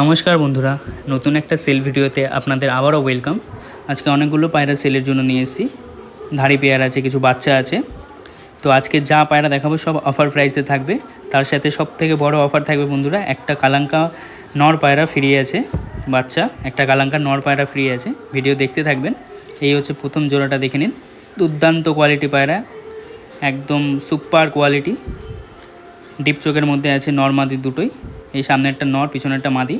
নমস্কার বন্ধুরা, নতুন একটা সেল ভিডিওতে আপনাদের আবারও ওয়েলকাম। আজকে অনেকগুলো পায়রা সেলের জন্য নিয়ে এসেছি। ধাড়ি পেয়ার আছে, কিছু বাচ্চা আছে। তো আজকে যা পায়রা দেখাবো সব অফার প্রাইসে থাকবে। তার সাথে সব থেকে বড় অফার থাকবে বন্ধুরা, একটা কালাঙ্কা নর পায়রা ফ্রি আছে, বাচ্চা। একটা কালাঙ্কা নর পায়রা ফ্রি আছে ভিডিও দেখতে থাকবেন। এই হচ্ছে প্রথম জোড়াটা দেখে নিন। দুর্দান্ত কোয়ালিটি পায়রা, একদম সুপার কোয়ালিটি ডিপ চোখের মধ্যে আছে নর্মাদি দুটোই। এই সামনে একটা নর পিছনে একটা মাদি।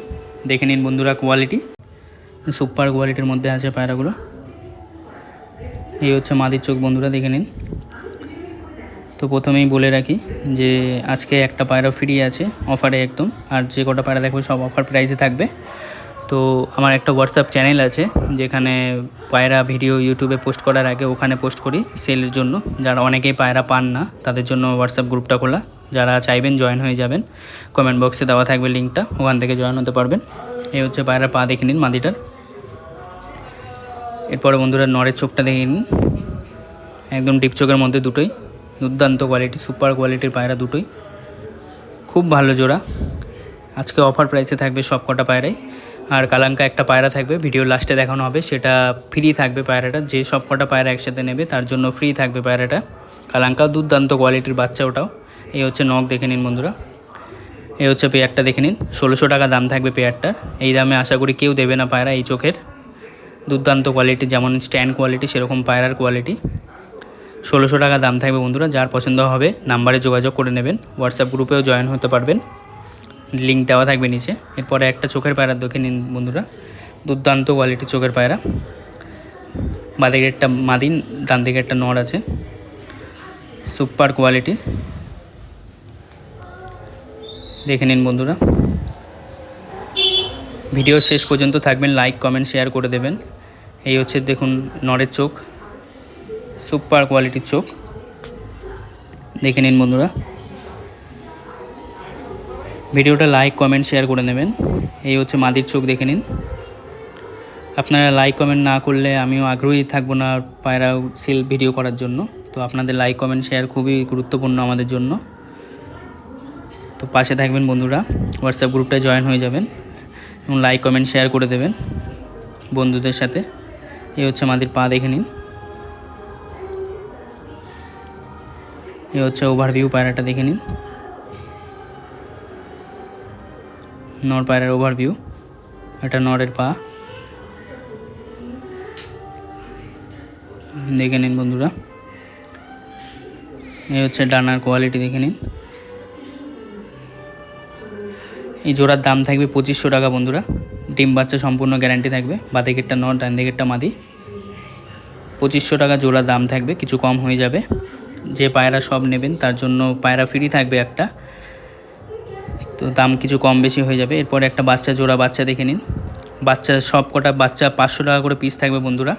দেখে নিন বন্ধুরা কোয়ালিটি সুপার কোয়ালিটির মধ্যে আছে পায়রাগুলো। এই হচ্ছে মাদির চোখ বন্ধুরা, দেখে নিন। তো প্রথমেই বলে রাখি যে আজকে একটা পায়রা ফ্রি আছে অফারে একদম। আর যে কটা পায়রা দেখব সব অফার প্রাইসে থাকবে। তো আমার একটা হোয়াটসঅ্যাপ চ্যানেল আছে, যেখানে পায়রা ভিডিও ইউটিউবে পোস্ট করার আগে ওখানে পোস্ট করি সেলের জন্য। যারা অনেকেই পায়রা পান না, তাদের জন্য হোয়াটসঅ্যাপ গ্রুপটা খোলা। যারা চাইবেন জয়েন হয়ে যাবেন কমেন্ট বক্সে দেওয়া থাকবে লিঙ্কটা ওখান থেকে জয়েন হতে পারবেন। এই হচ্ছে পায়রা পা দেখে নিন মাদিটার এরপরে বন্ধুরা নরের চোখটা দেখে নিন। একদম ডিপ চোখের মধ্যে দুটোই। দুর্দান্ত কোয়ালিটি সুপার কোয়ালিটির পায়রা দুটোই। খুব ভালো জোড়া। আজকে অফার প্রাইসে থাকবে সব কটা পায়রাই। আর কালাঙ্কা একটা পায়রা থাকবে ভিডিও লাস্টে দেখানো হবে। সেটা ফ্রি থাকবে পায়রাটা। যে সব কটা পায়রা একসাথে নেবে, তার জন্য ফ্রি থাকবে পায়রাটা। কালাঙ্কা দুর্দান্ত কোয়ালিটির বাচ্চা ওটাও। এই হচ্ছে নখ দেখে নিন বন্ধুরা। এই হচ্ছে পেয়ারটা দেখে নিন। ষোলোশো টাকা দাম থাকবে পেয়ারটার। এই দামে আশা করি কেউ দেবে না পায়রা এই চোখের। দুর্দান্ত কোয়ালিটি যেমন স্ট্যান্ড কোয়ালিটি সেরকম পায়রার কোয়ালিটি ষোলোশো টাকা দাম থাকবে বন্ধুরা। যার পছন্দ হবে নাম্বারে যোগাযোগ করে নেবেন। হোয়াটসঅ্যাপ গ্রুপেও জয়েন হতে পারবেন। লিঙ্ক দেওয়া থাকবে নিচে। এরপরে একটা চোখের পায়রা দেখে নিন বন্ধুরা। দুর্দান্ত কোয়ালিটি চোখের পায়রা। বাঁদিকে একটা মাদিন ডান দিকে একটা নড় আছে। সুপার কোয়ালিটি দেখে নিন বন্ধুরা। ভিডিও শেষ পর্যন্ত থাকবেন লাইক কমেন্ট শেয়ার করে দেবেন। এই হচ্ছে দেখুন নরের চোখ সুপার কোয়ালিটির চোখ। দেখে নিন বন্ধুরা। ভিডিওটা লাইক কমেন্ট শেয়ার করে নেবেন। এই হচ্ছে মাদির চোখ, দেখে নিন। আপনারা লাইক কমেন্ট না করলে আমিও আগ্রহী থাকব না পায়রা সেল ভিডিও করার জন্য। তো আপনাদের লাইক কমেন্ট শেয়ার খুবই গুরুত্বপূর্ণ আমাদের জন্য। তো পাশে থাকবেন বন্ধুরা হোয়াটসঅ্যাপ গ্রুপটায় জয়েন হয়ে যাবেন এবং লাইক কমেন্ট শেয়ার করে দেবেন বন্ধুদের সাথে। এই হচ্ছে আমাদের পা দেখে নিন। এই হচ্ছে ওভারভিউ পায়রাটা দেখে নিন। নর পায়রার ওভারভিউ এটা নরের পা। দেখে নিন বন্ধুরা। এই হচ্ছে ডানার কোয়ালিটি দেখে নিন। এই জোড়ার দাম থাকবে পঁচিশশো টাকা বন্ধুরা। ডিম বাচ্চা সম্পূর্ণ গ্যারান্টি থাকবে। বাদিকেরটা নর ডান দিকেরটা মাদি। পঁচিশশো টাকা জোড়ার দাম থাকবে, কিছু কম হয়ে যাবে। যে পায়রা সব নেবেন, তার জন্য পায়রা ফ্রি থাকবে একটা। তো দাম কিছু কম বেশি হয়ে যাবে। এরপর একটা বাচ্চা জোড়া, বাচ্চা দেখে নিন। বাচ্চা সব কটা বাচ্চা পাঁচশো টাকা করে পিস থাকবে বন্ধুরা।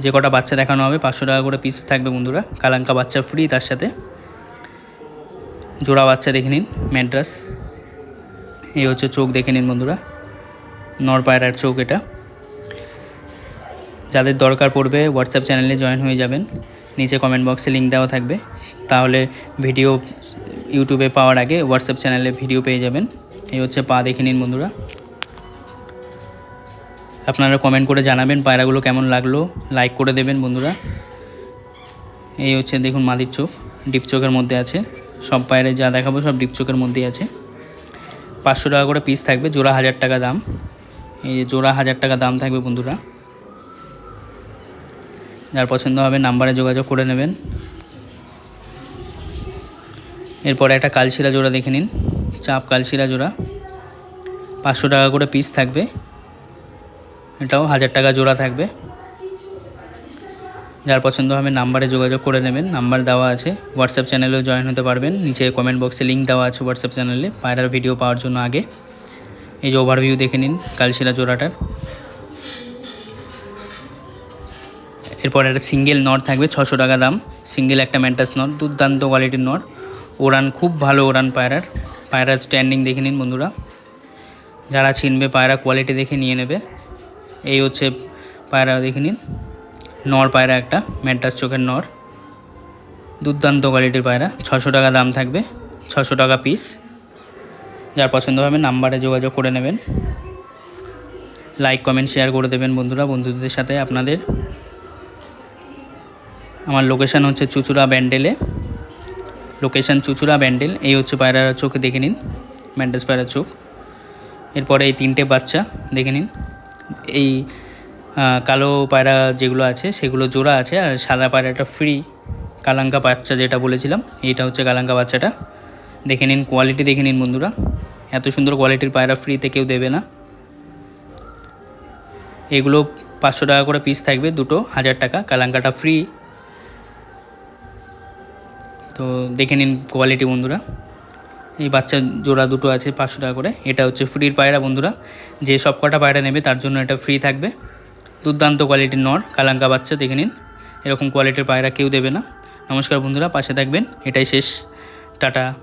যে কটা বাচ্চা দেখানো হবে, পাঁচশো টাকা করে পিস থাকবে বন্ধুরা। কালাঙ্কা বাচ্চা ফ্রি তার সাথে। জোড়া বাচ্চা দেখে নিন, ম্যাড্রাস। এই হচ্ছে চোখ দেখে নিন বন্ধুরা। নর পায়রার চোখ এটা। যাদের দরকার পড়বে হোয়াটসঅ্যাপ চ্যানেলে জয়েন হয়ে যাবেন। নিচে কমেন্ট বক্সে লিঙ্ক দেওয়া থাকবে। তাহলে ভিডিও ইউটিউবে পাওয়ার আগে হোয়াটসঅ্যাপ চ্যানেলে ভিডিও পেয়ে যাবেন। এই হচ্ছে পা দেখে নিন বন্ধুরা। আপনারা কমেন্ট করে জানাবেন পায়রাগুলো কেমন লাগল। লাইক করে দেবেন বন্ধুরা। এই হচ্ছে দেখুন মাদির চোখ। ডিপ চোখের মধ্যে আছে। সব পায়রে যা দেখাবো সব ডিপ চোখের মধ্যেই আছে। পাঁচশো টাকা করে পিস থাকবে, জোড়া হাজার টাকা দাম। এই যে জোড়া হাজার টাকা দাম থাকবে বন্ধুরা। যার পছন্দ হবে নাম্বারে যোগাযোগ করে নেবেন। এরপরে একটা কালশিরা জোড়া দেখে নিন। চাপ কালশিরা জোড়া। পাঁচশো টাকা করে পিস থাকবে। এটাও হাজার টাকা জোড়া থাকবে। যার পছন্দ হবে নাম্বারে যোগাযোগ করে নেবেন। নাম্বার দেওয়া আছে হোয়াটসঅ্যাপ চ্যানেলেও জয়েন হতে পারবেন। নিচে কমেন্ট বক্সে লিঙ্ক দেওয়া আছে হোয়াটসঅ্যাপ চ্যানেলে পায়রার ভিডিও পাওয়ার জন্য আগে। এই যে ওভারভিউ দেখে নিন, কালশিরা জোড়াটার। এরপর একটা সিঙ্গেল নট থাকবে, ছশো টাকা দাম। সিঙ্গেল একটা ম্যান্টাস নট দুর্দান্ত কোয়ালিটির নট ওরান খুব ভালো ওরান পায়রার। পায়রার স্ট্যান্ডিং দেখে নিন বন্ধুরা। যারা চিনবে পায়রা কোয়ালিটি দেখে নিয়ে নেবে। এই হচ্ছে পায়রা দেখে নিন। নর পায়রা একটা ম্যান্টাস চোখের নর। দুর্দান্ত কোয়ালিটির পায়রা। ছশো টাকা দাম থাকবে ছশো টাকা পিস যার পছন্দ হবে নাম্বারে যোগাযোগ করে নেবেন। লাইক কমেন্ট শেয়ার করে দেবেন বন্ধুরা, বন্ধুদের সাথে আপনাদের। আমার লোকেশান হচ্ছে চুচুড়া ব্যান্ডেলে। লোকেশান চুচুড়া ব্যান্ডেল, এই হচ্ছে পায়রার চোখ, দেখে নিন। ম্যান্ডেস পায়রার চোখ। এরপরে এই তিনটে বাচ্চা, দেখে নিন। এই কালো পায়রা যেগুলো আছে, সেগুলো জোড়া আছে আর সাদা পায়রাটা ফ্রি কালাঙ্কা বাচ্চা যেটা বলেছিলাম এইটা হচ্ছে কালাঙ্কা বাচ্চাটা। দেখে নিন কোয়ালিটি দেখে নিন বন্ধুরা। এত সুন্দর কোয়ালিটির পায়রা ফ্রিতে কেউ দেবে না। এগুলো পাঁচশো টাকা করে পিস থাকবে, দুটো, হাজার টাকা। কালাঙ্কাটা ফ্রি তো দেখে নিন কোয়ালিটি বন্ধুরা। এই বাচ্চা জোড়া দুটো আছে পাঁচশো টাকা করে। এটা হচ্ছে ফ্রির পায়রা বন্ধুরা। যে সব কটা পায়রা নেবে, তার জন্য এটা ফ্রি থাকবে। দুর্দান্ত কোয়ালিটির নর কালাঙ্কা বাচ্চা, দেখে নিন। এরকম কোয়ালিটির পায়রা কেউ দেবে না। নমস্কার বন্ধুরা, পাশে থাকবেন। এটাই শেষ। টাটা।